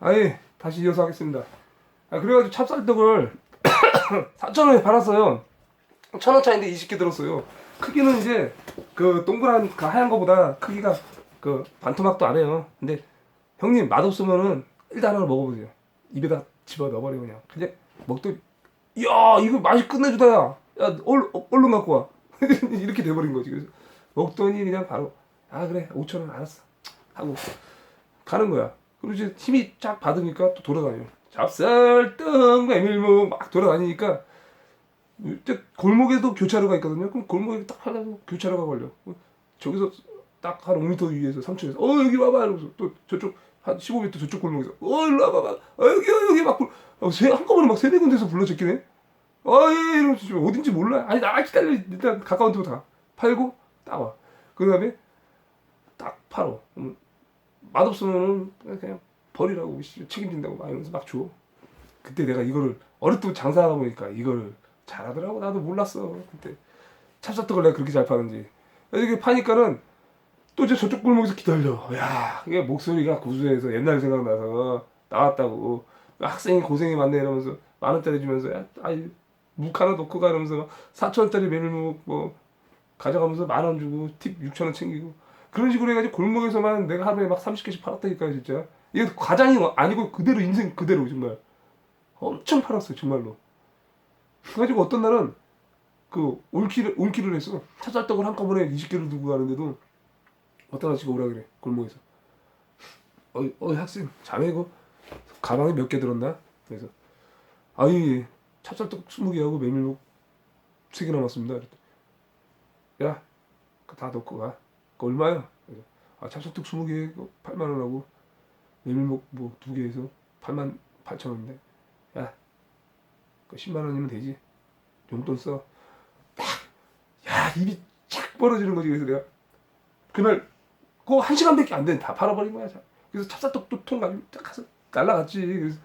아예 다시 이어서 하겠습니다. 아, 그래가지고 찹쌀떡을 4,000원에 팔았어요. 1,000원 차인데 20개 들었어요. 크기는 이제 그 동그란 그 하얀 거보다 크기가 그 반토막도 안 해요. 근데 형님 맛없으면은 일단 하나 먹어보세요. 입에다 집어 넣어버려 그냥. 근데 먹더니 야 이거 맛이 끝내주다 야. 야 얼, 어, 얼른 갖고 와. 이렇게 돼버린 거지. 그래서 먹더니 그냥 바로 아 그래 5천 원 알았어 하고 가는 거야. 그리고 이제 힘이 쫙 받으니까 또 돌아다녀. 잡쌀떡 메밀묵 막 돌아다니니까 이제 골목에도 교차로가 있거든요. 그럼 골목에 딱 하려고 교차로가 걸려. 저기서 딱 한 5m 위에서 3층에서 어 여기 와봐! 이러면서 또 저쪽 한 15m 저쪽 골목에서 어 일로 와봐! 어 여기 여기 막 불- 어, 세, 한꺼번에 막 세네 군데서 불러제끼네. 어예 이러면서 지금 어딘지 몰라 아니 나 기다려. 일단 가까운 데로 가 팔고 따와. 그 다음에 딱 팔어. 음, 맛없으면은 그냥 버리라고 씨, 책임진다고 막 이러면서 막 줘. 그때 내가 이거를 어릴 때 장사하다 보니까 이거를 잘하더라고. 나도 몰랐어 그때. 찹쌀떡을 내가 그렇게 잘 파는지. 이렇게 파니까는 또 이제 저쪽 골목에서 기다려. 야 이게 목소리가 구수해서 옛날 생각나서 나왔다고. 학생이 고생이 많네 이러면서 만 원짜리 주면서 야 아이 묵 하나 넣고 가 이러면서 4천 원짜리 메밀묵 뭐 가져가면서 만 원 주고 팁 6천 원 챙기고 그런 식으로 해가지고 골목에서만 내가 하루에 막 30개씩 팔았다니까요 진짜. 이게 과장이 아니고 그대로 인생 그대로 정말. 엄청 팔았어요 정말로. 그래가지고 어떤 날은 그 올킬을 올킬을 했어 찹쌀떡을 한꺼번에 20개를 두고 가는데도 어떤 아저씨가 오라 그래 골목에서. 어, 어 학생 자네 이거 가방에 몇 개 들었나? 그래서 아이 찹쌀떡 20개하고 메밀묵 3개 남았습니다. 그랬더니 야 다 넣고 가 얼마야 그래서 아 찹쌀떡 20개 8만 원하고 메밀묵 뭐 두 개에서 8만 8천 원인데 야그 10만 원이면 되지 용돈 써. 딱, 야 입이 착 벌어지는 거지 그래서 내가 그날 그거 한 시간밖에 안 돼. 다 팔아버린 거야. 자. 그래서 찹쌀떡도 통 가지고 딱 가서 날라갔지. 그래서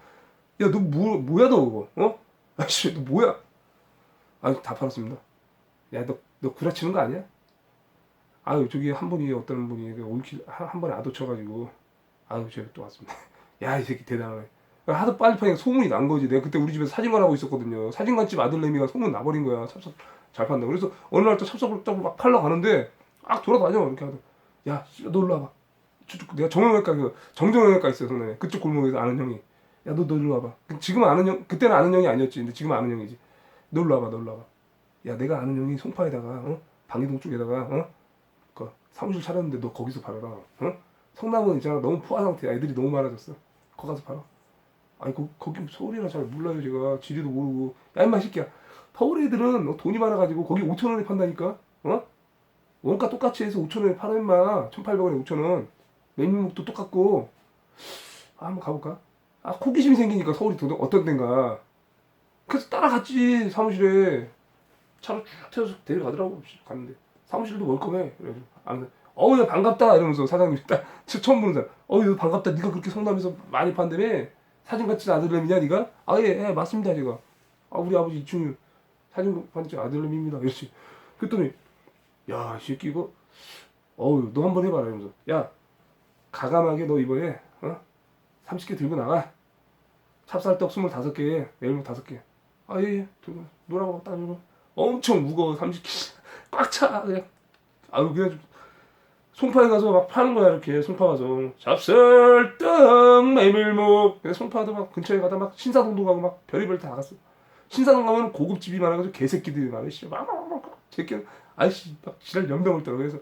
야 너 뭐, 뭐야 너 그거 어? 아씨 너 뭐야? 아다 팔았습니다. 야 너 너 구라치는 거 아니야? 아유 저기 한 분이 어떤 분이 그 올킬 한, 한 번에 아도 쳐가지고 아유 저기 또 왔습니다. 야 이 새끼 대단하네. 하도 빨리 파니까 소문이 난 거지. 내가 그때 우리 집에서 사진관 하고 있었거든요. 사진관집 아들내미가 소문 나버린 거야. 찹쌀 잘 판다. 그래서 어느 날 또 찹쌀떡을 막 팔러 가는데 막 돌아다녀 이렇게 하더. 야, 일로 와봐. 저쪽 내가 정형외과 그 정정외과 있어요, 성남에. 그쪽 골목에서 아는 형이. 야, 너, 너 일로 와봐. 그 지금은 아는 형, 그때는 아는 형이 아니었지. 근데 지금은 아는 형이지. 너 일로 와봐, 너 일로 와봐. 야, 내가 아는 형이 송파에다가, 어? 방이동 쪽에다가, 어? 그 사무실 차렸는데 너 거기서 팔아라. 어? 성남은 있잖아. 너무 포화 상태야. 애들이 너무 많아졌어. 거기 가서 팔아. 아니 거, 거기 서울이라 잘 몰라요 제가 지리도 모르고 야 임마 새끼야 서울 애들은 어, 돈이 많아가지고 거기 5천 원에 판다니까 어? 원가 똑같이 해서 5천 원에 팔아 임마 1,800원에 5천 원 메밀묵도 똑같고 아, 한번 가볼까? 아 호기심이 생기니까 서울이 도, 어떤 데인가 그래서 따라갔지 사무실에 차로 쭉 태워서 데려가더라고 갔는데 사무실도 월컴해. 그래가지고 안 어우 야 반갑다! 이러면서 사장님이 딱 처음 보는 사람. 어우 야, 반갑다! 네가 그렇게 성남에서 많이 판다며? 사진 같은 아들내미냐 네가? 아 예 예, 맞습니다 제가. 아 우리 아버지 이충유 사진 반지 아들내미입니다. 이렇지. 그랬더니 야 이 새끼 이거 어우 너 한번 해봐라. 이러면서 야 가감하게 너 이번에 어? 30개 들고 나가. 찹쌀떡 25개에 메밀묵 5개. 아예 들고 노라고 딱 들고 엄청 무거워 30개 꽉차 그냥. 아유 그냥 송파에 가서 막 파는 거야 이렇게 송파 가서. 메밀묵 그래서 송파도 막 근처에 가다 막 신사동도 가고 막 별의별 다 갔어. 신사동 가면 고급집이 많아가지고 개새끼들이 많아. 씨 막막막 새끼. 아이씨 막 지랄 연병을 떨어 그래서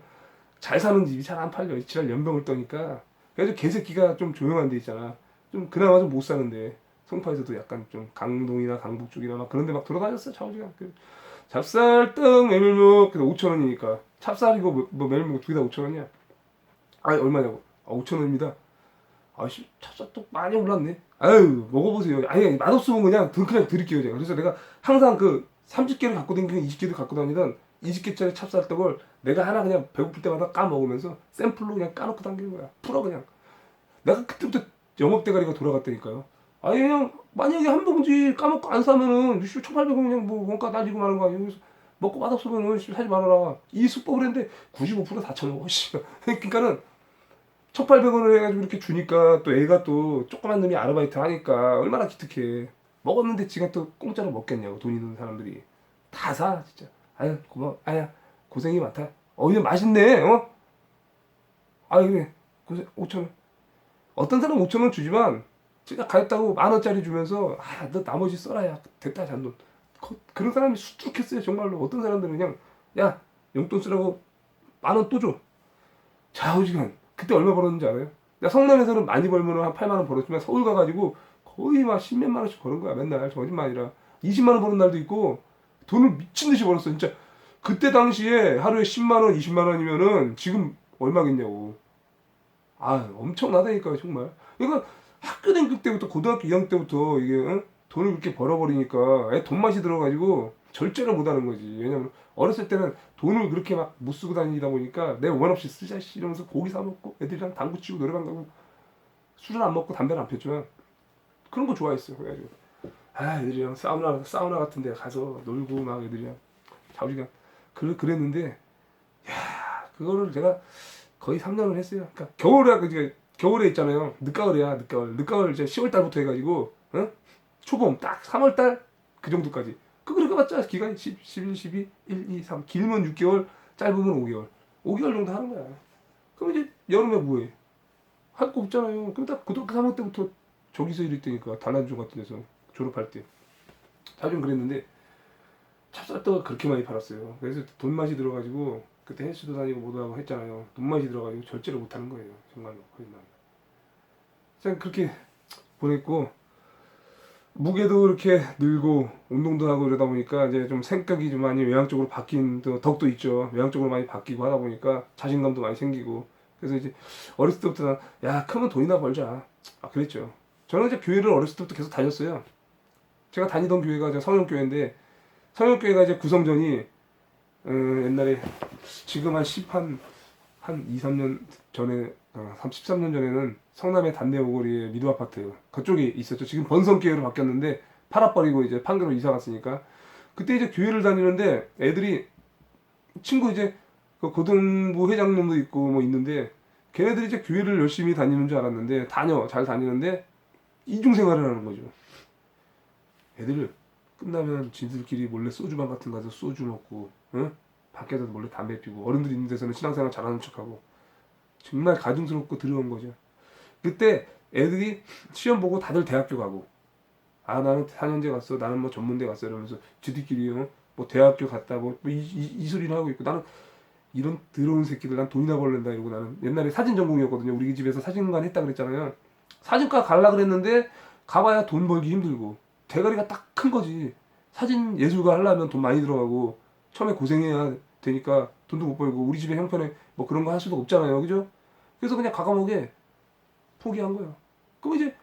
잘 사는 집이 잘 안 팔려. 지랄 연병을 떠니까. 그래서 개새끼가 좀 조용한 데 있잖아. 좀 그나마 좀 못 사는데. 송파에서도 약간 좀 강동이나 강북 쪽이나 막 그런 데 막 돌아다녔어 차오지가 그 찹쌀 떡 메밀묵. 그래서 5천 원이니까. 찹쌀이고 뭐, 뭐 메밀묵 두 개 다 5천 원이야. 아니 얼마냐고. 아 5천 원입니다. 아씨 찹쌀 떡 많이 올랐네. 아유 먹어보세요. 아니 아니, 맛없으면 그냥 등 그냥 드릴게요 제가. 그래서 내가 항상 그 30개를 갖고 다니든 20개를 갖고 다니던 20개짜리 찹쌀떡을 내가 하나 그냥 배고플 때마다 까먹으면서 샘플로 그냥 까놓고 당기는 거야. 풀어 그냥. 내가 그때부터 영업 대가리가 돌아갔다니까요 아니 그냥 만약에 한 봉지 까먹고 안 사면은 1,800원 그냥 뭐 원가 따지고 마는 거 아니에요 그래서 먹고 맛없으면은 씨, 사지 말아라 이 수법을 했는데 95%다 쳐먹어 씨 그러니까는 1800원을 해가지고 이렇게 주니까 또 애가 또 조그만 놈이 아르바이트 하니까 얼마나 기특해. 먹었는데 지가 또 공짜로 먹겠냐고 돈 있는 사람들이 다 사 진짜. 아유 고마워. 아야 고생이 많다. 어 이거 맛있네. 어? 아 그래 고생 5천 원. 어떤 사람은 5천 원 주지만 제가 가였다고 만 원짜리 주면서 아 너 나머지 써라 야 됐다 잔돈. 거- 그런 사람이 수뚝했어요 정말로. 어떤 사람들은 그냥 야 용돈 쓰라고 만 원 또 줘. 좌우지간 그때 얼마 벌었는지 알아요? 나 성남에서는 많이 벌면 한 8만 원 벌었지만 서울 가가지고 거의 막 10몇만 원씩 버는 거야 맨날 거짓말 아니라 20만 원 버는 날도 있고 돈을 미친 듯이 벌었어 진짜 그때 당시에 하루에 10만 원 20만 원이면은 지금 얼마겠냐고 아 엄청나다니까요 정말 그러니까 학교 다닐 때부터 고등학교 2학년 때부터 이게 응? 돈을 그렇게 벌어버리니까 애 돈 맛이 들어가지고 절제를 못하는 거지. 왜냐면 어렸을 때는 돈을 그렇게 막 못 쓰고 다니다 보니까 내 원 없이 쓰자 씨 이러면서 고기 사 먹고 애들이랑 당구 치고 노래방 가고 술은 안 먹고 담배는 안 폈지만 그런 거 좋아했어요 그래가지고. 아 애들이랑 사우나 사우나 같은 데 가서 놀고 막 애들이랑 자우리가 그 그랬는데 야 그거를 제가 거의 3년을 했어요. 그러니까 겨울에 그 겨울에 있잖아요. 늦가을이야 늦가을. 늦가을 이제 10월 달부터 해가지고 응? 초봄 딱 3월 달? 그 정도까지. 그 그렇게 봤자 기간이 10, 11, 12, 1, 2, 3 길면 6개월 짧으면 5개월. 5개월 정도 하는 거야. 그럼 이제 여름에 뭐해? 할 거 없잖아요. 그럼 딱 고등학교 3학년 때부터 저기서 일했다니까. 단란주 같은 데서 졸업할 때. 자주 그랬는데 찹쌀떡을 그렇게 많이 팔았어요 그래서 돈 맛이 들어가지고 그때 헬스도 다니고 뭐도 하고 했잖아요 돈 맛이 들어가지고 절제를 못하는 거예요 정말로 거짓말 그냥 그렇게 보냈고 무게도 이렇게 늘고 운동도 하고 이러다 보니까 이제 좀 생각이 좀 많이 외향적으로 바뀐 또 덕도 있죠. 외향적으로 많이 바뀌고 하다 보니까 자신감도 많이 생기고 그래서 이제 어렸을 때부터 난, 야 크면 돈이나 벌자. 아 그랬죠. 저는 이제 교회를 어렸을 때부터 계속 다녔어요. 제가 다니던 교회가 성형교회인데 성형교회가 이제 구성전이 어, 옛날에 지금 한 10, 한, 한 2, 3년 전에 어, 3, 13년 전에는 성남의 단내 오거리에 미도 아파트 그쪽에 있었죠. 지금 번성교회로 바뀌었는데 팔아버리고 이제 판교로 이사 갔으니까 그때 이제 교회를 다니는데 애들이 친구 이제 그 고등부 회장님도 있고 뭐 있는데 걔네들이 이제 교회를 열심히 다니는 줄 알았는데 다녀 잘 다니는데 이중 생활을 하는 거죠. 애들 끝나면 지들끼리 몰래 소주방 같은 거 가서 소주 먹고 응? 밖에서 몰래 담배 피고 어른들 있는 데서는 신앙생활 잘하는 척하고 정말 가증스럽고 더러운 거죠. 그때 애들이 시험 보고 다들 대학교 가고 아 나는 4년제 갔어 나는 뭐 전문대 갔어 이러면서 지들끼리 어? 뭐 대학교 갔다 뭐이 이, 이 소리를 하고 있고 나는 이런 더러운 새끼들 난 돈이나 벌는다 이러고 나는 옛날에 사진 전공이었거든요 우리 집에서 사진관 했다 그랬잖아요 사진과 갈라 그랬는데 가봐야 돈 벌기 힘들고 대가리가 딱 큰 거지. 사진 예술가 하려면 돈 많이 들어가고 처음에 고생해야 되니까 돈도 못 벌고 우리 집에 형편에 뭐 그런 거 할 수도 없잖아요. 그죠? 그래서 그냥 과감하게 포기한 거예요. 그럼 이제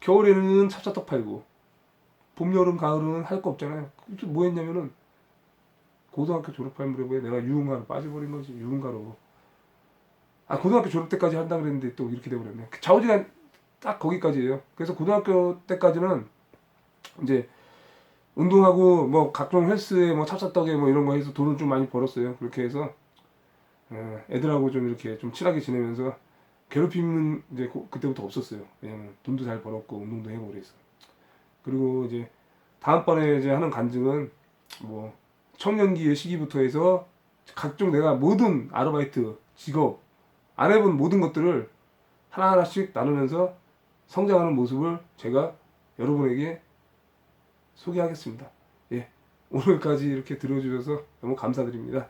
겨울에는 찹쌀떡 팔고 봄 여름 가을은 할 거 없잖아요. 뭐 했냐면은 고등학교 졸업할 무렵에 내가 유흥가로 빠져버린 거지 유흥가로. 아 고등학교 졸업 때까지 한다 그랬는데 또 이렇게 돼버렸네. 그 좌우지간 딱 거기까지예요. 그래서 고등학교 때까지는 이제 운동하고 뭐 각종 헬스에 뭐 찹쌀떡에 뭐 이런 거 해서 돈을 좀 많이 벌었어요. 그렇게 해서 어, 애들하고 좀 이렇게 좀 친하게 지내면서 괴롭힘은 이제 고- 그때부터 없었어요. 왜냐면 돈도 잘 벌었고 운동도 해보고 그래서. 그리고 이제 다음번에 이제 하는 간증은 뭐 청년기의 시기부터 해서 각종 내가 모든 아르바이트 직업 안 해본 모든 것들을 하나하나씩 나누면서 성장하는 모습을 제가 여러분에게 소개하겠습니다. 예. 오늘까지 이렇게 들어주셔서 너무 감사드립니다.